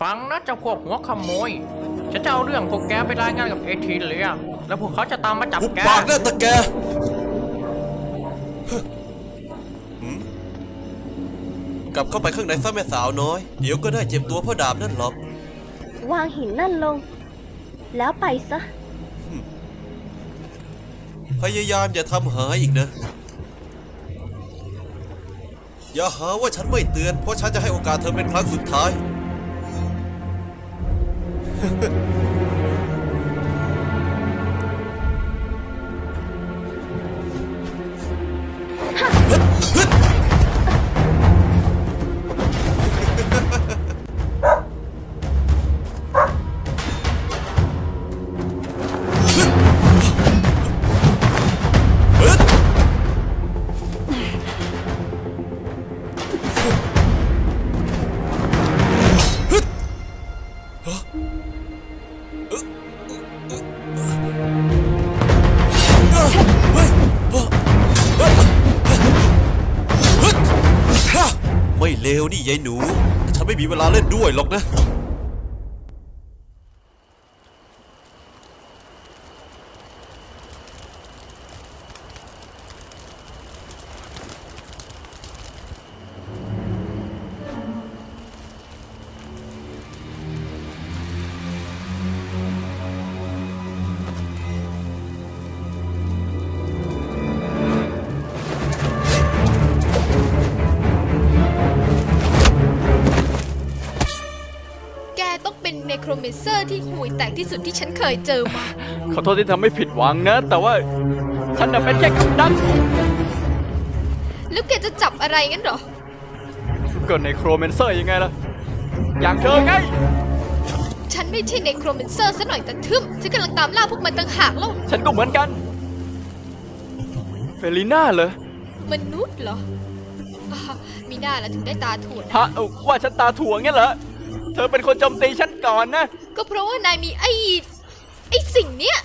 ฟังนะเจ้าพวกหัวขโมย ฉันจะเอาเรื่องพวกแกไปรายงานกับเอทีเลียแล้วพวกเขาจะตามมาจับหุบแก ปากนะตะแกหืมกลับเข้าไปข้างในซะแม่สาวน้อย เดี๋ยวก็ได้เจ็บตัวเพราะดาบนั่นหรอก วางหินนั่นลง แล้วไปซะ พยายามอย่าทำหายอีกนะ อย่าหาว่าฉันไม่เตือน เพราะฉันจะให้โอกาสเธอเป็นครั้งสุดท้าย ハハハ。 เลวนี่ยายหนู ฉันไม่มีเวลาเล่นด้วยหรอกนะ ครเมนเซอร์ที่ห่วยแตกที่สุดที่ฉันเคยเจอมา ขอโทษที่ทำให้ผิดหวังนะ แต่ว่าฉันน่ะเป็นแค่กับดักแล้วแกจะจับอะไรงั้นเหรอก็ในโครเมนเซอร์ยังไงล่ะ อย่างเธอไง ฉันไม่ใช่เนโครเมนเซอร์ซะหน่อยแต่ทึมฉันกำลังตามล่าพวกมันต่างหากแล้ว ฉันก็เหมือนกัน เฟลิน่าเหรอ มนุษย์เหรออ่ามีหน้าแล้วถึงได้ตาถ่วนฮะเอ้าว่าฉันตาถั่วงั้นเหรอ เธอเป็นคนโจมตีฉันก่อนนะ ก็เพราะว่านายมีไอ้ไอ้สิ่งเนี้ย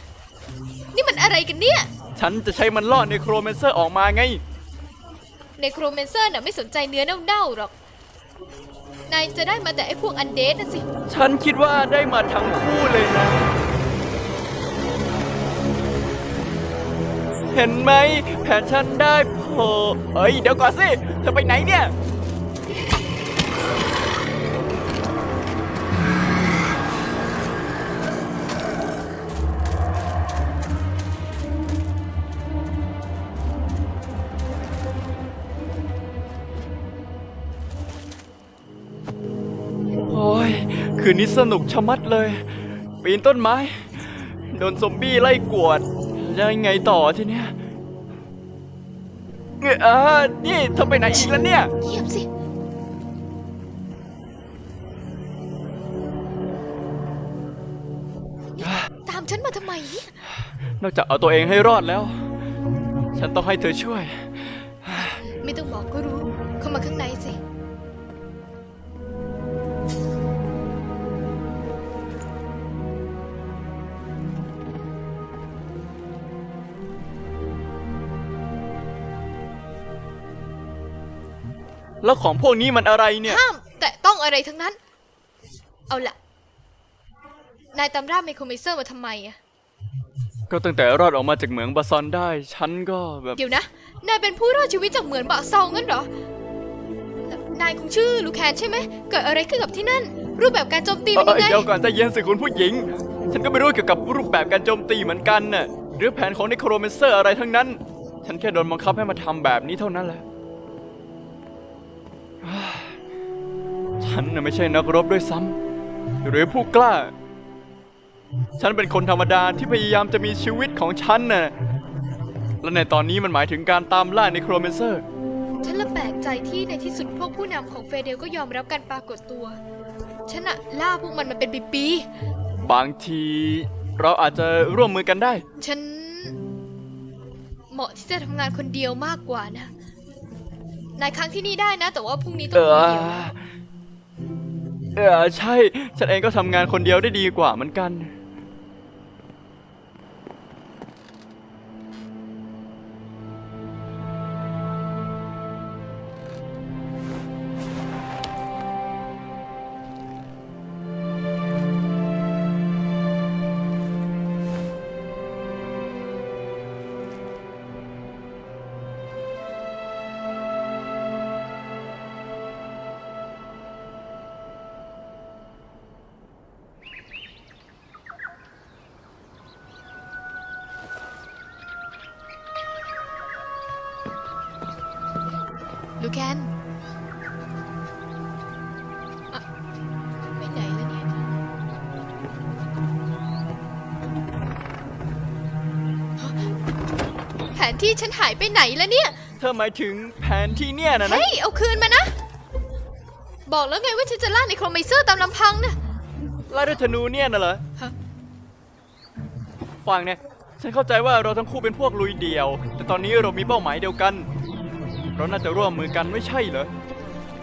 นี่มันอะไรกันเนี่ย ฉันจะใช้มันล่อในโครเมนเซอร์ออกมาไงเนโครเมนเซอร์น่ะไม่สนใจเนื้อเน่าๆหรอก นายจะได้มาแต่ไอ้พวกอันเดสน่ะสิ ฉันคิดว่าได้มาทั้งคู่เลยนะ เห็นไหมแผนฉันได้โผล่เอ้ยเดี๋ยวก่อนสิ เธอไปไหนเนี่ย อ้ย คืนนี้สนุกชะมัดเลย ปีนต้นไม้ โดนซอมบี้ไล่กวด แล้วยังไงต่อทีเนี้ยเอ้ยอ่านี่เธอไปไหนอีกแล้วเนี่ย เงียบสิ ตามฉันมาทำไมเนี่ยนอกจากเอาตัวเองให้รอดแล้ว ฉันต้องให้เธอช่วย ไม่ต้องบอกก็รู้ แล้วของพวกนี้มันอะไรเนี่ย ห้าม แต่ต้องอะไรทั้งนั้น เอาล่ะนายตามร่าไมโครเมเซอร์มาทำไมอะก็ตั้งแต่รอดออกมาจากเหมืองบาซอนได้ ฉันก็แบบเดี๋ยวนะ นายเป็นผู้รอดชีวิตจากเหมือนบะเซางั้นเหรอ นายคงชื่อลูแคนใช่ไหม เกิดอะไรขึ้นกับที่นั่น รูปแบบการโจมตีเป็นเอ้ยัยงไง เดี๋ยวก่อนใจเย็นสิคุณผู้หญิง ฉันก็ไม่รู้เกี่ยวกับรูปแบบการโจมตีเหมือนกันน่ะหรือแผนของนิโครเมนเซอร์อะไรทั้งนั้น ฉันแค่โดนบังคับให้มาทำแบบนี้เท่านั้นแหละ ฉันน่ะไม่ใช่นักรบด้วยซ้ำหรือผู้กล้า ฉันเป็นคนธรรมดาที่พยายามจะมีชีวิตของฉันน่ะและในตอนนี้มันหมายถึงการตามล่าในโครเมนเซอร์ ฉันละแปลกใจที่ในที่สุดพวกผู้นำของเฟเดลก็ยอมรับการปรากฏตัว ฉันอะล่าพวกมันมาเป็นปีบางทีเราอาจจะร่วมมือกันได้ๆฉัน เหมาะที่จะทำงานคนเดียวมากกว่านะ นายค้างที่นี่ได้นะ แต่ว่าพรุ่งนี้ต้อเองคนอเดียวเออใช่ ฉันเองก็ทำงานคนเดียวได้ดีกว่าเหมือนกัน แคนอะไปไหนแล้วเนี่ย แผนที่ฉันหายไปไหนแล้วเนี่ย เธอหมายถึงแผนที่เนี่ยนะนะ เฮ้ย เอาคืนมานะ บอกแล้วไงว่าฉันจะล่าในโครไมเซอร์ตามลำพังนะไล่ด้วยธนูเนี่ยน่ะเหรอ ฮะฟังเนี่ยฉันเข้าใจว่าเราทั้งคู่เป็นพวกลุยเดี่ยว แต่ตอนนี้เรามีเป้าหมายเดียวกัน เราน่าจะร่วมมือกันไม่ใช่เหรอ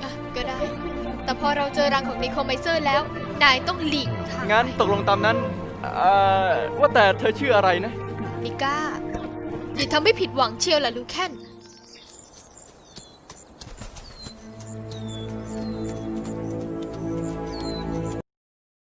อะก็ได้ แต่พอเราเจอรังของนิโครไมเซอร์แล้ว นายต้องหลีกทางงั้นตกลงตามนั้นเอ่อว่าแต่เธอชื่ออะไรนะ นิก้าอย่าทำให้ผิดหวังเชียวล่ะลูแคน